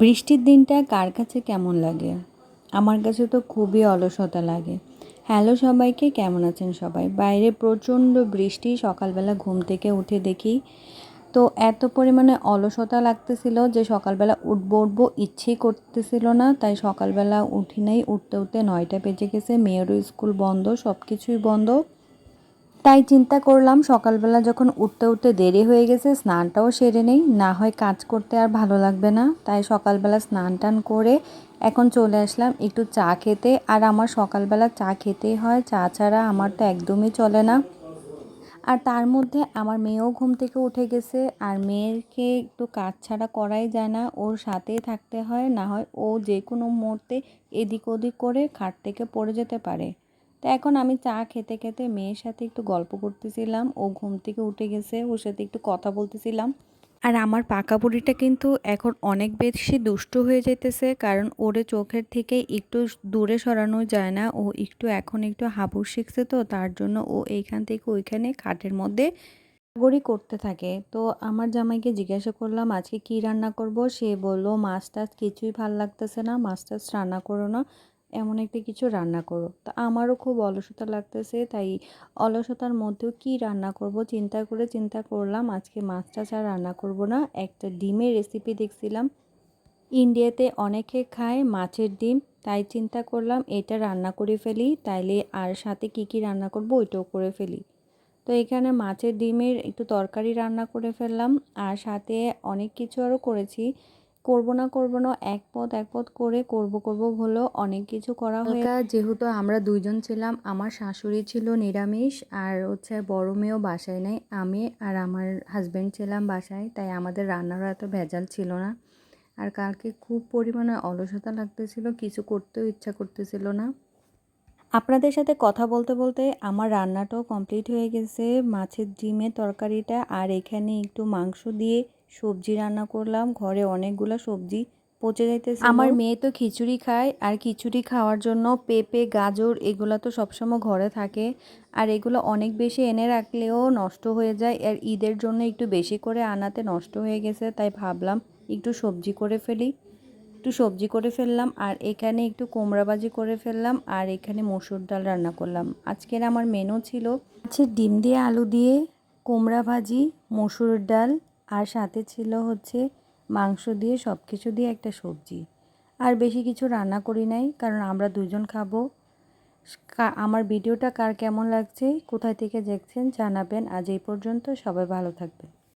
বৃষ্টির দিনটা কার কাছে কেমন লাগে? আমার কাছে তো খুবই অলসতা লাগে। হ্যালো সবাইকে, কেমন আছেন সবাই? বাইরে প্রচণ্ড বৃষ্টি, সকালবেলা ঘুম থেকে উঠে দেখি। তো এত পরিমাণে অলসতা লাগতেছিল যে সকালবেলা উঠবো উঠবো ইচ্ছেই করতেছিল না, তাই সকালবেলা উঠি নাই, উঠতে উঠতে নয়টা বেজে গেছে, মেয়েরও স্কুল বন্ধ সব কিছুই বন্ধ। তাই চিন্তা করলাম সকালবেলা যখন উঠতে উঠতে দেরি হয়ে গেছে, স্নানটাও সেরে নেই। না হয় কাজ করতে আর ভালো লাগবে না। তাই সকালবেলা স্নান টান করে এখন চলে আসলাম একটু চা খেতে। আর আমার সকালবেলা চা খেতেই হয়, চা ছাড়া আমার তো একদমই চলে না। আর তার মধ্যে আমার মেয়েও ঘুম থেকে উঠে গেছে। আর মেয়েকে একটু কাজ ছাড়া করাই যায় না, ওর সাথেই থাকতে হয়। না হয় ও যে কোনো মুহূর্তে এদিক ওদিক করে খাট থেকে পড়ে যেতে পারে। তো এখন আমি চা খেতে খেতে মেয়ের সাথে একটু গল্প করতেছিলাম। ও ঘুম থেকে উঠে গেছে, ওর সাথে একটু কথা বলতেছিলাম। আর আমার পাকা বুড়িটা কিন্তু এখন অনেক বেশি দুষ্ট হয়ে যেতেছে কারণ ওরে চোখের থেকে একটু দূরে সরানো যায় না। ও একটু এখন একটু হাবুর শিখছে তো, তার জন্য ও এইখান থেকে ওইখানে খাটের মধ্যে গড়ি করতে থাকে। তো আমার জামাইকে জিজ্ঞাসা করলাম, আজকে কি রান্না করব? সে বলল, মাছ টাছ কিছুই ভালো লাগতেছে না, মাছ টাছ রান্না করো না। এমন একটা কিছু রান্না করো। তা আমারও খুব অলসতা লাগতেছে, তাই অলসতার মধ্যেও কি রান্না করব? চিন্তা করে চিন্তা করলাম, আজকে মাছটা ছাড়া রান্না করব না। একটা ডিমের রেসিপি দেখছিলাম। ইন্ডিয়াতে অনেকে খায় মাছের ডিম, তাই চিন্তা করলাম এটা রান্না করে ফেলি, তাইলে আর সাথে কি কি রান্না করব ওইটাও করে ফেলি। তো এখানে মাছের ডিমের একটু তরকারি রান্না করে ফেললাম, আর সাথে অনেক কিছু আরও করেছি। করব না করব না এক পদ এক পদ করে করব করব হলো অনেক কিছু করা হয়ে যেহেতু আমরা দুইজন ছিলাম আমার শাশুড়ি ছিল নিরামিষ আর হচ্ছে বড় মেয়েও বাসায় নেই। আমি আর আমার হাজব্যান্ড ছিলাম বাসায় তাই আমাদের রান্নারও এত ভেজাল ছিল না। আর কালকে খুব পরিমাণে অলসতা লাগতেছিল কিছু করতেও ইচ্ছা করতেছিল না। আপনাদের সাথে কথা বলতে বলতে আমার রান্নাটাও কমপ্লিট হয়ে গেছে। মাছের ডিমের তরকারিটা আর এখানে একটু মাংস দিয়ে সবজি রান্না করলাম, ঘরে অনেকগুলো সবজি পচে যাইতেছে আমার মেয়ে তো খিচুড়ি খায়, আর খিচুড়ি খাওয়ার জন্য পেঁপে, গাজর এগুলো তো সবসময় ঘরে থাকে, আর এগুলো অনেক বেশি এনে রাখলেও নষ্ট হয়ে যায়, আর ঈদের জন্য একটু বেশি করে আনাতে নষ্ট হয়ে গেছে, তাই ভাবলাম একটু সবজি করে ফেলি। একটু সবজি করে ফেললাম, আর এখানে একটু কুমড়াবাজি করে ফেললাম, আর এখানে মসুর ডাল রান্না করলাম। আজকের আমার মেনু ছিল হচ্ছে ডিম দিয়ে আলু দিয়ে কুমড়া ভাজি মসুর ডাল আর সাথে ছিল হচ্ছে মাংস দিয়ে সব কিছু দিয়ে একটা সবজি। আর বেশি কিছু রান্না করি নাই, কারণ আমরা দুজন খাব। আমার ভিডিওটা কার কেমন লাগছে, কোথায় থেকে দেখছেন জানাবেন। আজ এই পর্যন্ত সবাই ভালো থাকবেন।